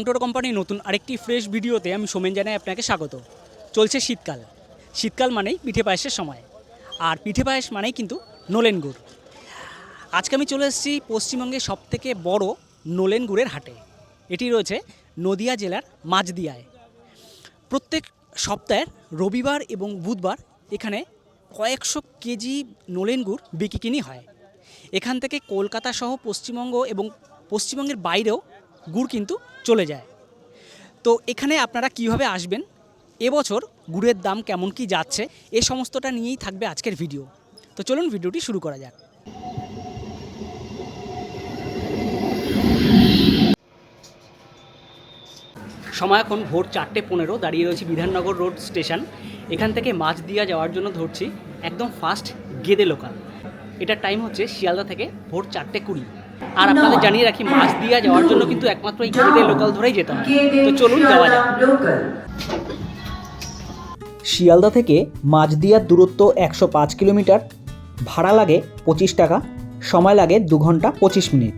রংটোর কোম্পানির নতুন আরেকটি ফ্রেশ ভিডিওতে আমি সোমেন জানাই আপনাকে স্বাগত। চলছে শীতকাল। শীতকাল মানেই পিঠে পায়েসের সময়। আর পিঠে পায়েস মানেই কিন্তু নোলেন গুড়। আজকে আমি চলে এসেছি পশ্চিমবঙ্গের সবথেকে বড় নোলেন গুড়ের হাটে। এটি রয়েছে নদিয়া জেলার মাঝদিয়ায় প্রত্যেক সপ্তাহের রবিবার এবং বুধবার এখানে কয়েকশো কেজি নোলেন গুড় বিকিকিনি হয়। এখান থেকে কলকাতা সহ পশ্চিমবঙ্গ এবং পশ্চিমবঙ্গের বাইরেও গুড় কিন্তু চলে যায়। তো এখানে আপনারা কীভাবে আসবেন? এবছর গুড়ের দাম কেমন কি যাচ্ছে? এ সমস্তটা নিয়েই থাকবে আজকের ভিডিও। তো চলুন ভিডিওটি শুরু করা যাক। সময় এখন ভোর চারটে পনেরো, দাঁড়িয়ে রয়েছে বিধাননগর রোড স্টেশন। এখান থেকে মাছ দিয়া যাওয়ার জন্য ধরছি একদম ফাস্ট গেদে লোকাল। এটার টাইম হচ্ছে শিয়ালদা থেকে ভোর চারটে কুড়ি। আর আপনাদের জানিয়ে রাখি মাছ দিয়া যাওয়ার জন্য কিন্তু একমাত্র এই গেদে লোকাল ধরেই যেতে হয়। তো চলুন যাওয়া যাক। শিয়ালদা থেকে মাঝদিয়ার দূরত্ব একশো পাঁচ কিলোমিটার ভাড়া লাগে পঁচিশ টাকা সময় লাগে দু ঘণ্টা পঁচিশ মিনিট।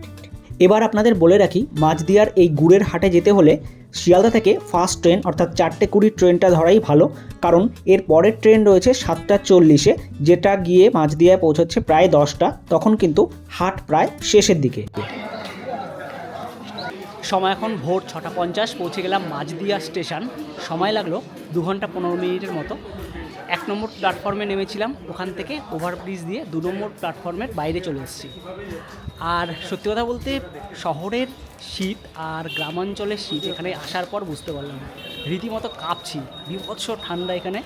এবার আপনাদের বলে রাখি মাঝদিয়ার এই গুড়ের হাটে যেতে হলে শিয়ালদা থেকে ফার্স্ট ট্রেন অর্থাৎ চারটে কুড়ি ট্রেনটা ধরাই ভালো। কারণ এর পরের ট্রেন রয়েছে সাতটা চল্লিশে, যেটা গিয়ে মাঝদিয়ায় পৌঁছচ্ছে প্রায় দশটা। তখন কিন্তু হাট প্রায় শেষের দিকে। সময় এখন ভোর ছটা পঞ্চাশ, পৌঁছে গেলাম মাঝদিয়া স্টেশন। সময় লাগল দু ঘণ্টা পনেরো মিনিটের মতো। এক নম্বর প্ল্যাটফর্মে নেমেছিলাম, ওখান থেকে ওভারব্রিজ দিয়ে দু নম্বর প্ল্যাটফর্মের বাইরে চলে এসেছি। আর সত্যি কথা বলতে, শহরের শীত আর গ্রামাঞ্চলের শীত এখানে আসার পর বুঝতে পারলাম। রীতিমতো কাঁপছি, বিভৎস ঠান্ডা এখানে।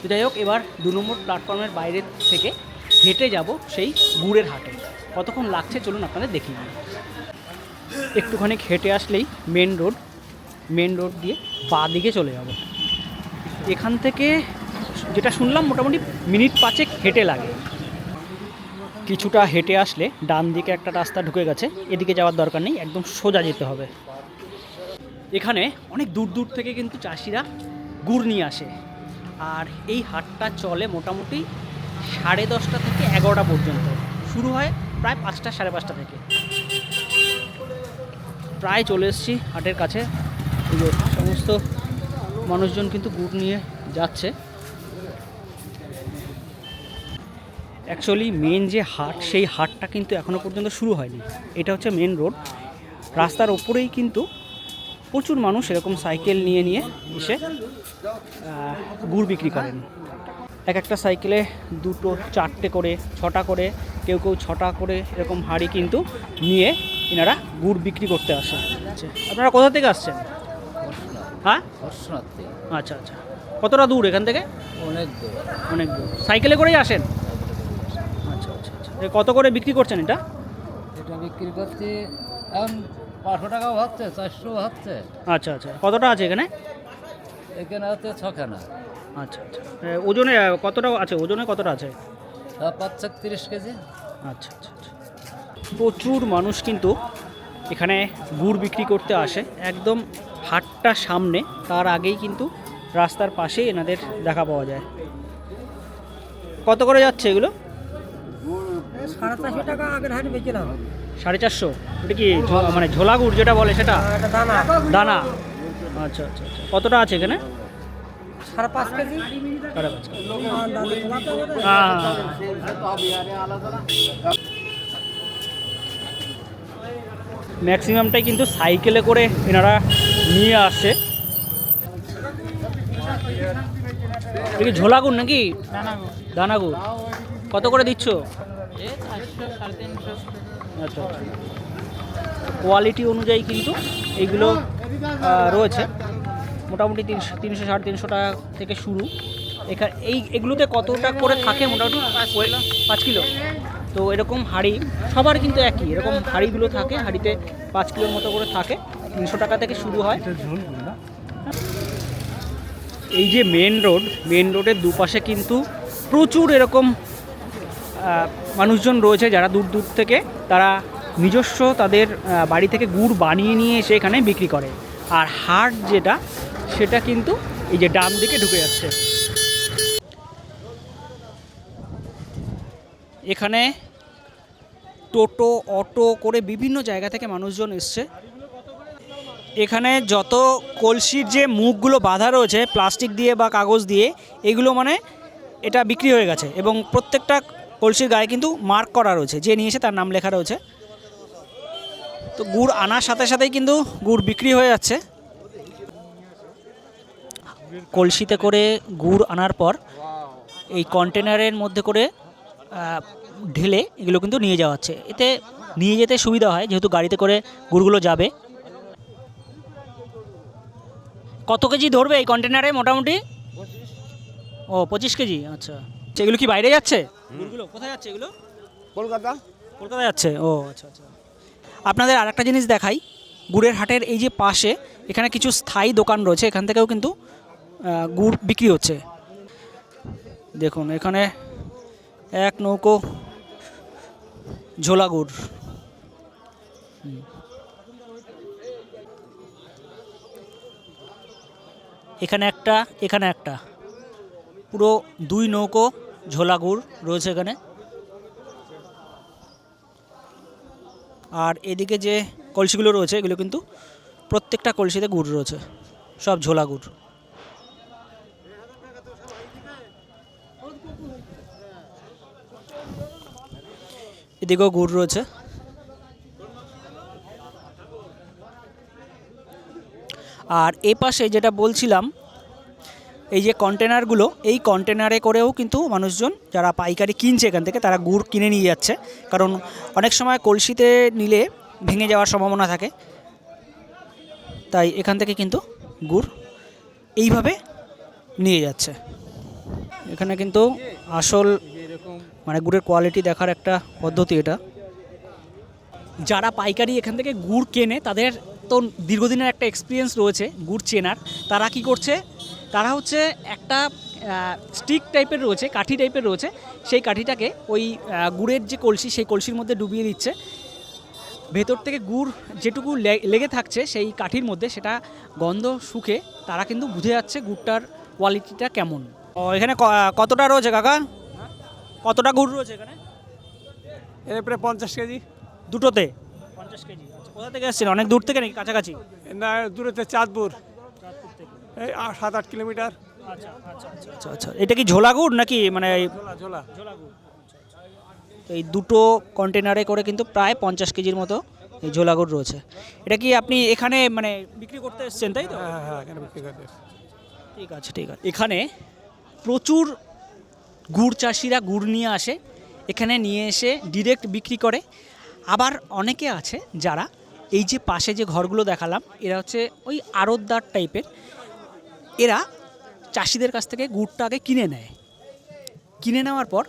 তো যাই হোক, এবার দু নম্বর প্ল্যাটফর্মের বাইরে থেকে হেঁটে যাব সেই গুড়ের হাটে। কতক্ষণ লাগছে চলুন আপনাদের দিই। একটুখানি হেঁটে আসলেই মেন রোড মেন রোড দিয়ে বাঁ দিকে চলে যাব। এখান থেকে যেটা শুনলাম মোটামুটি মিনিট পাঁচেক হেঁটে লাগে। কিছুটা হেঁটে আসলে ডান দিকে একটা রাস্তা ঢুকে গেছে, এদিকে যাওয়ার দরকার নেই, একদম সোজা যেতে হবে। এখানে অনেক দূর দূর থেকে কিন্তু চাষিরা গুড় নিয়ে আসে। আর এই হাটটা চলে মোটামুটি সাড়ে দশটা থেকে এগারোটা পর্যন্ত। শুরু হয় প্রায় পাঁচটা, সাড়ে পাঁচটা থেকে। প্রায় চলে এসেছি হাটের কাছে। সমস্ত মানুষজন কিন্তু গুড় নিয়ে যাচ্ছে। অ্যাকচুয়ালি মেন যে হাট সেই হাটটা কিন্তু এখনও পর্যন্ত শুরু হয়নি। এটা হচ্ছে মেন রোড রাস্তার ওপরেই কিন্তু প্রচুর মানুষ এরকম সাইকেল নিয়ে নিয়ে এসে গুড় বিক্রি করেন। এক একটা সাইকেলে দুটো চারটে করে ছটা করে কেউ কেউ ছটা করে এরকম হাঁড়ি কিন্তু নিয়ে এনারা গুড় বিক্রি করতে আসে। আচ্ছা আপনারা কোথা থেকে আসছেন? হ্যাঁ? আচ্ছা আচ্ছা। কতটা দূর এখান থেকে? অনেক দূর। অনেক দূর। সাইকেলে করেই আসেন আচ্ছা আচ্ছা আচ্ছা এ কত করে বিক্রি করছেন এটা? এটা বিক্রি করছি এখন পাঁচশো টাকাও হচ্ছে চারশো হচ্ছে। আচ্ছা আচ্ছা। কতটা আছে এখানে? এখানে হচ্ছে ছখানা। আচ্ছা আচ্ছা। ওজনে কতটা আছে? ওজনে কতটা আছে? তা পাচ্ছে তিরিশ কেজি। আচ্ছা আচ্ছা আচ্ছা। প্রচুর মানুষ কিন্তু এখানে গুড় বিক্রি করতে আসে। একদম হাটটা সামনে তার আগেই কিন্তু রাস্তার পাশেই এনাদের দেখা পাওয়া যায়। কত করে যাচ্ছে এগুলো? সাড়ে চারশো টাকা আগের হাটে বেছিলাম সাড়ে চারশো? এটা কি মানে ঝোলা গুড় যেটা বলে সেটা? দানা। দানা? আচ্ছা আচ্ছা আচ্ছা। কতটা আছে এখানে? সাড়ে পাঁচ কেজি। পাঁচ। হ্যাঁ। ম্যাক্সিমামটাই কিন্তু সাইকেলে করে এনারা নিয়ে আসে। এটা কি ঝোলাগুড় নাকি? দানাগুড়। কত করে দিচ্ছ? আচ্ছা আচ্ছা। কোয়ালিটি অনুযায়ী কিন্তু এইগুলো রয়েছে। মোটামুটি তিনশো তিনশো, সাড়ে তিনশো টাকা থেকে শুরু। এখানে এই, এগুলোতে কতটা করে থাকে? মোটামুটি পাঁচ কিলো। তো এরকম হাঁড়ি, সবার কিন্তু একই। এরকম হাঁড়িগুলো থাকে, হাঁড়িতে পাঁচ কিলোর মতো করে থাকে। তিনশো টাকা থেকে শুরু হয়। এই যে মেন রোড মেন রোডের দুপাশে কিন্তু প্রচুর এরকম মানুষজন রয়েছে যারা দূর দূর থেকে, তারা নিজস্ব তাদের বাড়ি থেকে গুড় বানিয়ে নিয়ে এসে এখানে বিক্রি করে। আর হাট যেটা, সেটা কিন্তু এই যে ডান দিকে ঢুকে যাচ্ছে। এখানে টোটো, অটো করে বিভিন্ন জায়গা থেকে মানুষজন এসছে। এখানে যত কলসির যে মুখগুলো বাঁধা রয়েছে, প্লাস্টিক দিয়ে বা কাগজ দিয়ে, এগুলো মানে এটা বিক্রি হয়ে গেছে এবং প্রত্যেকটা কলসির গায়ে কিন্তু মার্ক করা রয়েছে, যে নিয়েছে তার নাম লেখা রয়েছে। তো গুড় আনার সাথে সাথেই কিন্তু গুড় বিক্রি হয়ে যাচ্ছে। কলসিতে করে গুড় আনার পর এই কন্টেনারের মধ্যে করে ঢেলে এগুলো কিন্তু নিয়ে যাওয়া হচ্ছে। এতে নিয়ে যেতে সুবিধা হয়, যেহেতু গাড়িতে করে গুড়গুলো যাবে। কত কেজি ধরবে এই কন্টেনারে মোটামুটি? ও, পঁচিশ কেজি আচ্ছা। এগুলো কি বাইরে যাচ্ছে? গুড়গুলো কোথায় যাচ্ছে এগুলো? কলকাতা। কলকাতা যাচ্ছে? ও আচ্ছা আচ্ছা। আপনাদের আরেকটা জিনিস দেখাই। গুড়ের হাটের এই যে পাশে এখানে কিছু স্থায়ী দোকান রয়েছে এখান থেকেও কিন্তু গুড় বিক্রি হচ্ছে। দেখুন এখানে এক নৌকো ঝোলা গুড়। এখানে একটা এখানে একটা। পুরো দুই নৌকো ঝোলা গুড় রয়েছে এখানে। আর এদিকে যে কলসিগুলো রয়েছে, এগুলো কিন্তু প্রত্যেকটা কলসিতে গুড় রয়েছে, সব ঝোলা গুড় এদিকেও গুড় রয়েছে। আর এ পাশে যেটা বলছিলাম এই যে কন্টেনারগুলো এই কন্টেনারে করেও কিন্তু মানুষজন যারা পাইকারি কিনছে এখান থেকে, তারা গুড় কিনে নিয়ে যাচ্ছে। কারণ অনেক সময় কলসিতে নিলে ভেঙে যাওয়ার সম্ভাবনা থাকে। তাই এখান থেকে কিন্তু গুড় এইভাবে নিয়ে যাচ্ছে। এখানে কিন্তু আসল মানে গুড়ের কোয়ালিটি দেখার একটা পদ্ধতি এটা। যারা পাইকারি এখান থেকে গুড় কেনে, তাদের তো দীর্ঘদিনের একটা এক্সপিরিয়েন্স রয়েছে গুড় চেনার। তারা কি করছে? তারা হচ্ছে একটা স্টিক টাইপের রয়েছে কাঠি টাইপের রয়েছে। সেই কাঠিটাকে ওই গুড়ের যে কলসি সেই কলসির মধ্যে ডুবিয়ে দিচ্ছে। ভেতর থেকে গুড় যেটুকু লে- লেগে থাকছে সেই কাঠির মধ্যে সেটা গন্ধ শুকে তারা কিন্তু বুঝে যাচ্ছে গুড়টার কোয়ালিটিটা কেমন। ও এখানে ক- কতটা রয়েছে কাকা? কতটা গুড় রয়েছে এখানে? এর প্রায় পঞ্চাশ কেজি। দুটোতে? পঞ্চাশ কেজি। আচ্ছা কোথা থেকে এসছেন? অনেক দূর থেকে নাকি কাছাকাছি? না দূরেতে চাঁদপুর। এই আ- সাত আট কিলোমিটার। আচ্ছা আচ্ছা আচ্ছা। আচ্ছা এটা কি ঝোলা গুড় নাকি? মানে এই ঝোলা ঝোলা। ঝোলা তো এই দুটো কন্টেনারে করে কিন্তু প্রায় পঞ্চাশ কেজির মতো এই ঝোলা গুড় রয়েছে। এটা কি আপনি এখানে মানে বিক্রি করতে এসছেন তাই তো? হ্যাঁ হ্যাঁ হ্যাঁ এখানে বিক্রি। ঠিক আছে ঠিক আছে। এখানে প্রচুর গুড় চাষিরা গুড় নিয়ে আসে এখানে নিয়ে এসে ডিরেক্ট বিক্রি করে। আবার অনেকে আছে যারা এই যে পাশে যে ঘরগুলো দেখালাম এরা হচ্ছে ওই আড়তদার টাইপের এরা চাষিদের কাছ থেকে গুড়টা আগে কিনে নেয়। কিনে নেওয়ার পর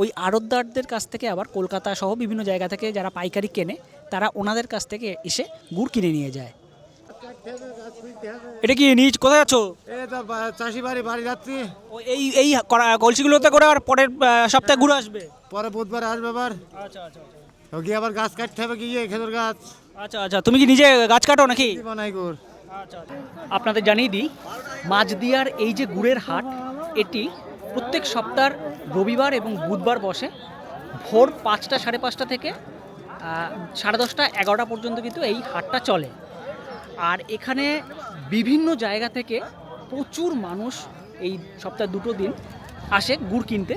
ওই আড়তদারদের কাছ থেকে আবার কলকাতা সহ বিভিন্ন জায়গা থেকে যারা পাইকারি কেনে তারা ওনাদের কাছ থেকে এসে গুড় কিনে নিয়ে যায়। এটা কি নিজ? কোথায় যাচ্ছ চাষি বাড়ি বাড়ি যাচ্ছি। এই এই কলসিগুলোতে করে আর পরের সপ্তাহে ঘুরে আসবে? পরে বুধবার আসবে আবার। আচ্ছা আচ্ছা গিয়ে আবার গাছ কাটতে হবে গিয়ে খেজুর গাছ। আচ্ছা আচ্ছা। তুমি কি নিজে গাছ কাটো নাকি? বানাই গুড়। আপনাদের জানিয়ে দিই মাঝদিয়ার এই যে গুড়ের হাট, এটি প্রত্যেক সপ্তাহ রবিবার এবং বুধবার বসে। ভোর পাঁচটা সাড়ে পাঁচটা থেকে সাড়ে দশটা এগারোটা পর্যন্ত কিন্তু এই হাটটা চলে। আর এখানে বিভিন্ন জায়গা থেকে প্রচুর মানুষ এই সপ্তাহে দুটো দিন আসে গুড় কিনতে।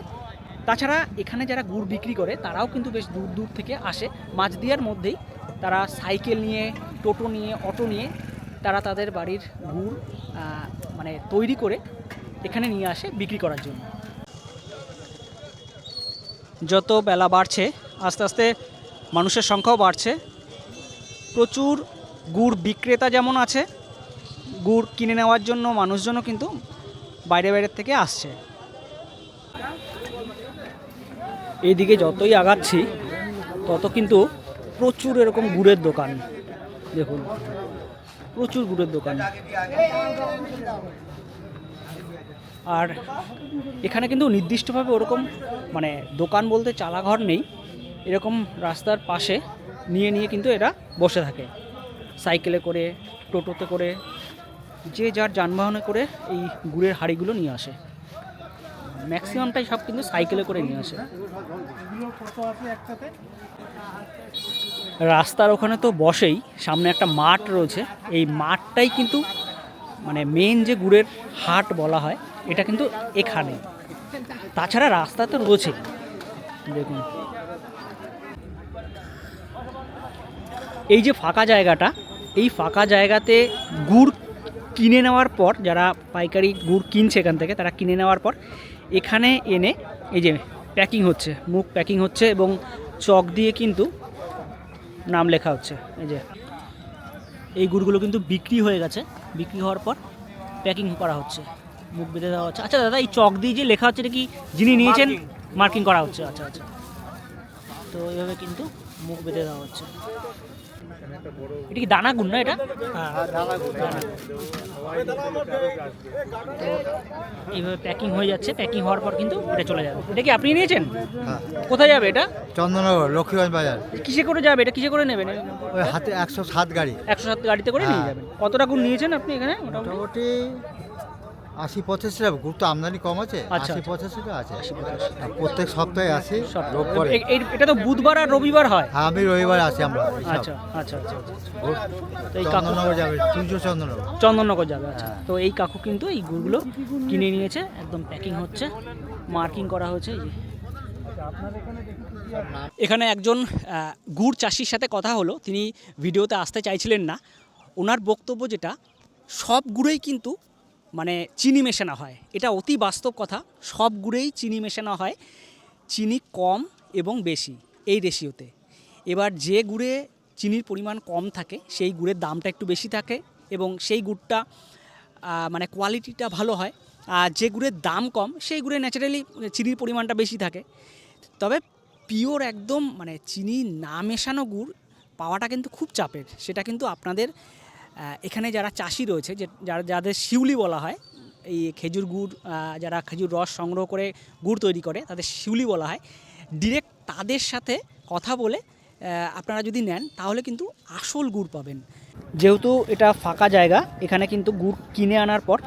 তাছাড়া এখানে যারা গুড় বিক্রি করে, তারাও কিন্তু বেশ দূর দূর থেকে আসে। মাঝদিয়ার মধ্যেই তারা সাইকেল নিয়ে, টোটো নিয়ে, অটো নিয়ে তারা তাদের বাড়ির গুড় মানে তৈরি করে এখানে নিয়ে আসে বিক্রি করার জন্য। যত বেলা বাড়ছে, আস্তে আস্তে মানুষের সংখ্যাও বাড়ছে। প্রচুর গুড় বিক্রেতা যেমন আছে, গুড় কিনে নেওয়ার জন্য মানুষজনও কিন্তু বাইরে বাইরের থেকে আসছে। এইদিকে যতই আগাচ্ছি, তত কিন্তু প্রচুর এরকম গুড়ের দোকান। দেখুন। প্রচুর গুড়ের দোকান। আর এখানে কিন্তু নির্দিষ্টভাবে ওরকম মানে দোকান বলতে চালাঘর নেই। এরকম রাস্তার পাশে নিয়ে নিয়ে কিন্তু এরা বসে থাকে। সাইকেলে করে, টোটোতে করে, যে যার যানবাহনে করে এই গুড়ের হাড়িগুলো নিয়ে আসে। ম্যাক্সিমামটাই সব কিন্তু সাইকেলে করে নিয়ে আসে। রাস্তার ওখানে তো বসেই, সামনে একটা মাঠ রয়েছে। এই মাঠটাই কিন্তু মানে মেন যে গুড়ের হাট বলা হয়, এটা কিন্তু এখানে। তাছাড়া রাস্তা তো রয়েছে। দেখুন। এই যে ফাঁকা জায়গাটা, এই ফাঁকা জায়গাতে গুড় কিনে নেওয়ার পর, যারা পাইকারি গুড় কিনছে এখান থেকে, তারা কিনে নেওয়ার পর এখানে এনে এই যে প্যাকিং হচ্ছে মুখ প্যাকিং হচ্ছে এবং চক দিয়ে কিন্তু নাম লেখা হচ্ছে। এই যে এই গুড়গুলো কিন্তু বিক্রি হয়ে গেছে। বিক্রি হওয়ার পর প্যাকিং করা হচ্ছে। মুখ বেঁধে দেওয়া হচ্ছে। আচ্ছা দাদা এই চক দিয়ে যে লেখা হচ্ছে এটা কি যিনি নিয়েছেন? মার্কিং করা হচ্ছে আচ্ছা আচ্ছা। তো এইভাবে কিন্তু মুখ বেঁধে দেওয়া হচ্ছে। এটা কি দানা গুণ না এটা? এইভাবে প্যাকিং হয়ে যাচ্ছে প্যাকিং হওয়ার পর কিন্তু এটা চলে যাবে। এটা কি আপনি নিয়েছেন? হ্যাঁ। কোথায় যাবে এটা? চন্দননগর লক্ষ্মীগঞ্জ বাজার। কিসে করে যাবে? এটা কিসে করে নেবেন? ওই হাতে একশো সাত গাড়ি। একশো সাত গাড়িতে করে নিয়ে হ্যাঁ। যাবেন। কতটা গুণ নিয়েছেন আপনি এখানে? মোটামুটি আশি পঁচাশি টাকা গুড় তো আমদানি কম আছে আচ্ছা, আশি আচ্ছা। পঁচাশিটা আছে আর প্রত্যেক সপ্তাহে আসি রোববারে এ- এটা তো বুধবার আর রবিবার হয় হ্যাঁ আমি রবিবার আসি আমরা এইসব। আচ্ছা আচ্ছা আচ্ছা আচ্ছা। গুড় তো এই কাকু চন্দননগর যাবে তিনশো চন্দননগর চন্দননগর যাবে আচ্ছা হ্যাঁ। তো এই কাকু কিন্তু এই গুড়গুলো কিনে নিয়েছে একদম প্যাকিং হচ্ছে মার্কিং করা হয়েছে এই যে। এখানে একজন আহ, গুড় চাষির সাথে কথা হলো তিনি ভিডিওতে আসতে চাইছিলেন না ওনার বক্তব্য যেটা সব গুড়েই কিন্তু মানে চিনি মেশানো হয়। এটা অতি বাস্তব কথা। সব গুড়েই চিনি মেশানো হয়। চিনি কম এবং বেশি এই রেশিওতে এবার যে গুড়ে চিনির পরিমাণ কম থাকে, সেই গুড়ের দামটা একটু বেশি থাকে এবং সেই গুড়টা মানে কোয়ালিটিটা ভালো হয়। আর যে গুড়ের দাম কম, সেই গুড়ে ন্যাচারালি চিনির পরিমাণটা বেশি থাকে। তবে পিওর একদম মানে চিনি না মেশানো গুড় পাওয়াটা কিন্তু খুব চাপের। সেটা কিন্তু আপনাদের এখানে যারা চাষি রয়েছে, যে যারা, যাদের শিউলি বলা হয়, এই খেজুর গুড় যারা খেজুর রস সংগ্রহ করে গুড় তৈরি করে, তাদের শিউলি বলা হয়। ডিরেক্ট তাদের সাথে কথা বলে আপনারা যদি নেন, তাহলে কিন্তু আসল গুড় পাবেন। যেহেতু এটা ফাঁকা জায়গা, এখানে কিন্তু গুড় কিনে আনার পর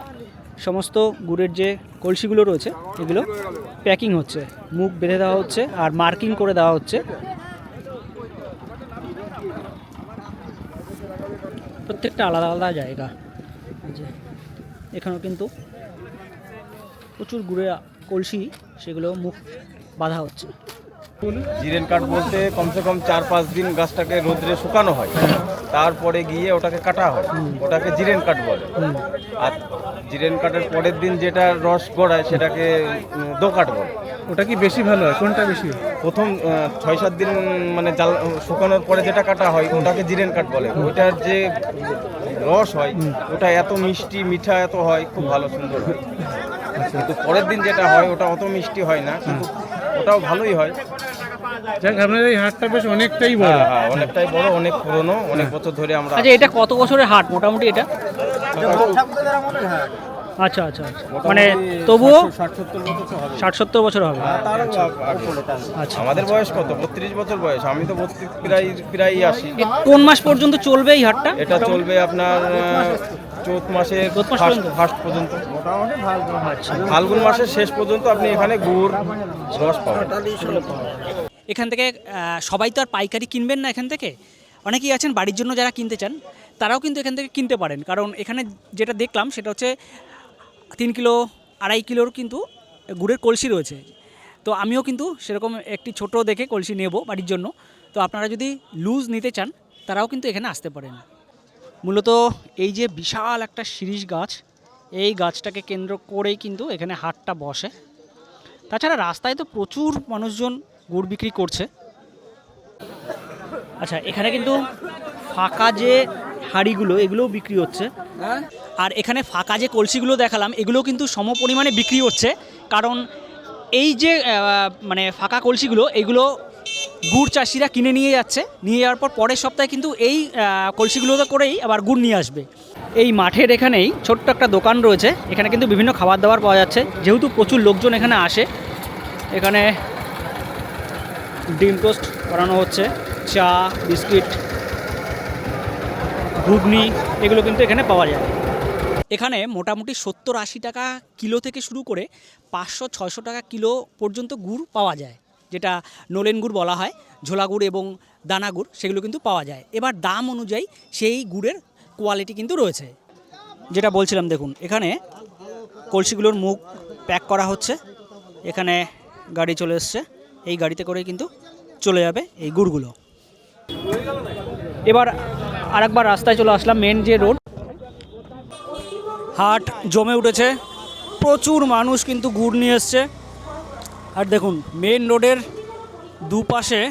সমস্ত গুড়ের যে কলসিগুলো রয়েছে, এগুলো প্যাকিং হচ্ছে। মুখ বেঁধে দেওয়া হচ্ছে আর মার্কিং করে দেওয়া হচ্ছে। প্রত্যেকটা আলাদা আলাদা জায়গা। যে এখানেও কিন্তু প্রচুর গুড়ে কলসি সেগুলো মুখ বাঁধা হচ্ছে। জিরেন কাঠ বলতে কমসে কম চার পাঁচ দিন গাছটাকে রোদ্রে শুকানো হয়। তারপরে গিয়ে ওটাকে কাটা হয়। ওটাকে জিরেন কাঠ বলে। আর জিরেন কাঠের পরের দিন যেটা রস গড়ায় সেটাকে দোকাঠ বলে। ওটা কি বেশি ভালো হয়? কোনটা বেশি? প্রথম ছয় সাত দিন মানে জাল শুকানোর পরে যেটা কাটা হয় ওটাকে জিরেন কাট বলে। ওটার যে রস হয় ওটা এত মিষ্টি মিঠা এত হয় খুব ভালো সুন্দর হয়। কিন্তু পরের দিন যেটা হয় ওটা অত মিষ্টি হয় না কিন্তু ওটাও ভালোই হয়। যাক আপনার এই হাটটা বেশ অনেকটাই বড়। হ্যাঁ হ্যাঁ অনেকটাই বড় অনেক পুরনো অনেক বছর ধরে আমরা আচ্ছা এটা কত বছরের হাট? মোটামুটি এটা? আচ্ছা আচ্ছা আচ্ছা। মানে তবুও ষাট সত্তর বছর হবে। হবে। তারও আগে। আচ্ছা আমাদের বয়স কত? বত্রিশ বছর বয়স। আমি তো বত্রিশ প্রায় প্রায় আসি কোন মাস পর্যন্ত চলবে এই হাটটা? এটা চলবে আপনার চৈত চৈত ফার্স্ট পর্যন্ত? আচ্ছা। ফাল্গুন মাসের শেষ পর্যন্ত আপনি এখানে গুড় রস পাবেন। এখান থেকে সবাই তো আর পাইকারি কিনবেন না এখান থেকে। অনেকেই আছেন বাড়ির জন্য যারা কিনতে চান, তারাও কিন্তু এখান থেকে কিনতে পারেন। কারণ এখানে যেটা দেখলাম সেটা হচ্ছে তিন কিলো, আড়াই কিলোর কিন্তু গুড়ের কলসি রয়েছে। তো আমিও কিন্তু সেরকম একটি ছোট দেখে কলসি নেব বাড়ির জন্য। তো আপনারা যদি লুজ নিতে চান, তারাও কিন্তু এখানে আসতে পারেন। মূলত এই যে বিশাল একটা শিরিষ গাছ, এই গাছটাকে কেন্দ্র করেই কিন্তু এখানে হাটটা বসে। তাছাড়া রাস্তায় তো প্রচুর মানুষজন গুড় বিক্রি করছে। আচ্ছা এখানে কিন্তু ফাঁকা যে হাঁড়িগুলো এগুলোও বিক্রি হচ্ছে। আর এখানে ফাঁকা যে কলসিগুলো দেখালাম এগুলো কিন্তু সম পরিমাণে বিক্রি হচ্ছে। কারণ এই যে মানে ফাঁকা কলসিগুলো এগুলো গুড় চাষিরা কিনে নিয়ে যাচ্ছে। নিয়ে যাওয়ার পর পরের সপ্তাহে কিন্তু এই কলসিগুলোতে করেই আবার গুড় নিয়ে আসবে। এই মাঠের এখানেই ছোট্ট একটা দোকান রয়েছে। এখানে কিন্তু বিভিন্ন খাবার দাবার পাওয়া যাচ্ছে। যেহেতু প্রচুর লোকজন এখানে আসে এখানে ডিম টোস্ট করানো হচ্ছে। চা, বিস্কিট, ঘুগনি, এগুলো কিন্তু এখানে পাওয়া যায়। এখানে মোটামুটি সত্তর আশি টাকা কিলো থেকে শুরু করে পাঁচশো, ছয়শো টাকা কিলো পর্যন্ত গুড় পাওয়া যায়, যেটা নোলেন গুড় বলা হয়, ঝোলা গুড় এবং দানা গুড়, সেগুলো কিন্তু পাওয়া যায়। এবার দাম অনুযায়ী সেই গুড়ের কোয়ালিটি কিন্তু রয়েছে। যেটা বলছিলাম, দেখুন, এখানে কলসিগুলোর মুখ প্যাক করা হচ্ছে। এখানে গাড়ি চলে এসছে। এই গাড়িতে করে কিন্তু চলে যাবে এই গুড়গুলো। এবার আরেকবার রাস্তায় চলে আসলাম মেন যে রোড হাট জমে উঠেছে। প্রচুর মানুষ কিন্তু গুড় নিয়ে এসছে। আর দেখুন মেন রোডের দুপাশে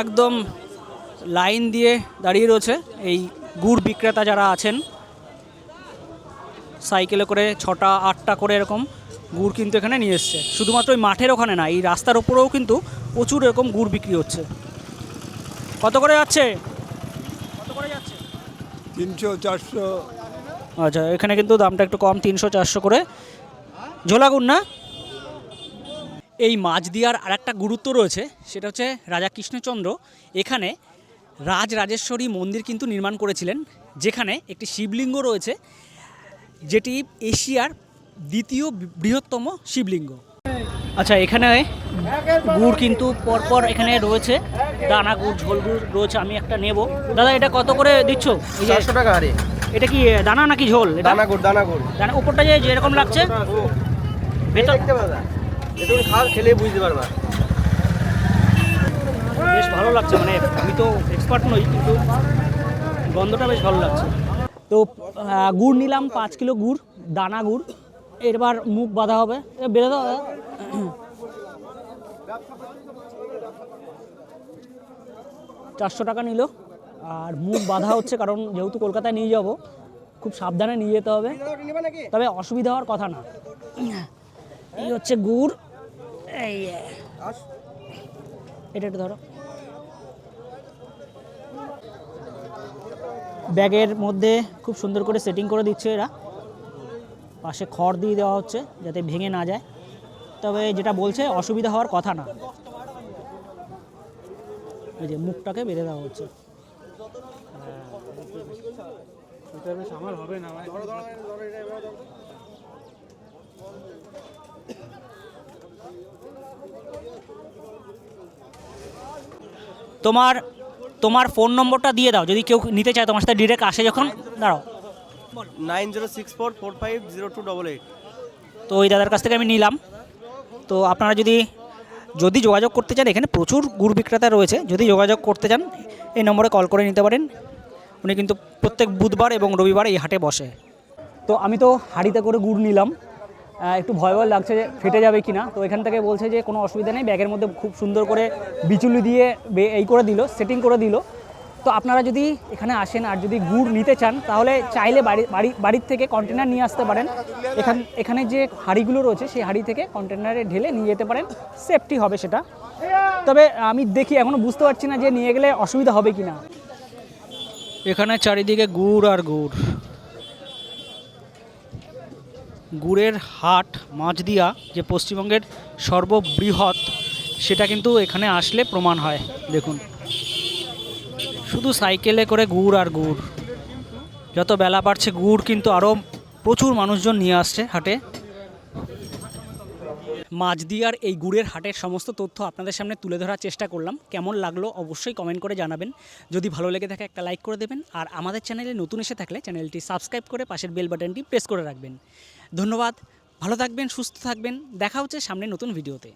একদম লাইন দিয়ে দাঁড়িয়ে রয়েছে এই গুড় বিক্রেতা যারা আছেন। সাইকেলে করে ছটা, আটটা করে এরকম গুড় কিন্তু এখানে নিয়ে এসছে। শুধুমাত্র ওই মাঠের ওখানে না এই রাস্তার ওপরেও কিন্তু প্রচুর এরকম গুড় বিক্রি হচ্ছে। কত করে যাচ্ছে? কত করে যাচ্ছে? তিনশো চারশো। আচ্ছা এখানে কিন্তু দামটা একটু কম তিনশো চারশো করে। ঝোলা গুড় না? এই মাছ দিয়ার আর একটা গুরুত্ব রয়েছে সেটা হচ্ছে রাজা কৃষ্ণচন্দ্র। এখানে রাজ রাজেশ্বরী মন্দির কিন্তু নির্মাণ করেছিলেন যেখানে একটি শিবলিঙ্গ রয়েছে যেটি এশিয়ার দ্বিতীয় বৃহত্তম শিবলিঙ্গ। আচ্ছা এখানে গুড় কিন্তু পরপর এখানে রয়েছে। দানা গুড় ঝোল গুড় রয়েছে আমি একটা নেব। দাদা এটা কত করে দিচ্ছ? চারশো টাকা আরে এটা কি দানা নাকি ঝোল? দানা গুড় দানা গুড়। দানা উপরটা যে যেরকম লাগছে? ভেতর এটা খাও খেলে বুঝতে পারবা। বেশ ভালো লাগছে মানে আমি তো এক্সপার্ট নই কিন্তু গন্ধটা বেশ ভালো লাগছে। তো গুড় নিলাম পাঁচ কিলো গুড় দানা গুড়। এবার মুখ বাঁধা হবে। বেঁধে দাও। চারশো টাকা নিল। আর মুখ বাঁধা হচ্ছে কারণ যেহেতু কলকাতায় নিয়ে যাব, খুব সাবধানে নিয়ে যেতে হবে। তবে অসুবিধা হওয়ার কথা না। এই হচ্ছে গুড়। এটা ধরো। ব্যাগের মধ্যে খুব সুন্দর করে সেটিং করে দিচ্ছে এরা। পাশে খড় দিয়ে দেওয়া হচ্ছে যাতে ভেঙে না যায়। তবে যেটা বলছে, অসুবিধা হওয়ার কথা না। এই যে মুখটাকে বেঁধে দেওয়া হচ্ছে। তোমার তোমার ফোন নম্বরটা দিয়ে দাও। যদি কেউ নিতে চায়, তোমার সাথে ডিরেক্ট আসে যখন, দাঁড়াও। Nine zero six four four five zero two double eight. তো ওই দাদার কাছ থেকে আমি নিলাম। তো আপনারা যদি যদি যোগাযোগ করতে চান, এখানে প্রচুর গুড় বিক্রেতা রয়েছে, যদি যোগাযোগ করতে চান, এই নম্বরে কল করে নিতে পারেন। উনি কিন্তু প্রত্যেক বুধবার এবং রবিবার এই হাটে বসে। তো আমি তো হাঁড়িতে করে গুড় নিলাম। একটু ভয় ভয় লাগছে যে ফেটে যাবে কি না তো এখান থেকে বলছে যে কোনো অসুবিধা নেই, ব্যাগের মধ্যে খুব সুন্দর করে বিচুলি দিয়ে এই করে দিল, সেটিং করে দিল। তো আপনারা যদি এখানে আসেন আর যদি গুড় নিতে চান, তাহলে চাইলে বাড়ি বাড়ি, বাড়ির থেকে কন্টেনার নিয়ে আসতে পারেন। এখান, এখানে যে হাঁড়িগুলো রয়েছে, সেই হাঁড়ি থেকে কন্টেনারে ঢেলে নিয়ে যেতে পারেন। সেফটি হবে সেটা। তবে আমি দেখি এখনও বুঝতে পারছি না যে নিয়ে গেলে অসুবিধা হবে কি না এখানে চারিদিকে গুড় আর গুড়। গুড়ের হাট মাছদিয়া যে পশ্চিমবঙ্গের সর্ববৃহৎ, সেটা কিন্তু এখানে আসলে প্রমাণ হয়। দেখুন। শুধু সাইকেলে করে গুড় আর গুড়। যত বেলা বাড়ছে গুড় কিন্তু আরও প্রচুর মানুষজন নিয়ে আসছে হাটে। মাছদিয়ার এই গুড়ের হাটের সমস্ত তথ্য আপনাদের সামনে তুলে ধরার চেষ্টা করলাম। কেমন লাগল অবশ্যই কমেন্ট করে জানাবেন। যদি ভালো লেগে থাকে একটা লাইক করে দেবেন। আর আমাদের চ্যানেলে নতুন এসে থাকলে চ্যানেলটি সাবস্ক্রাইব করে পাশের বেল বাটনটি প্রেস করে রাখবেন। ধন্যবাদ। ভালো থাকবেন, সুস্থ থাকবেন। দেখা হচ্ছে সামনে নতুন ভিডিওতে।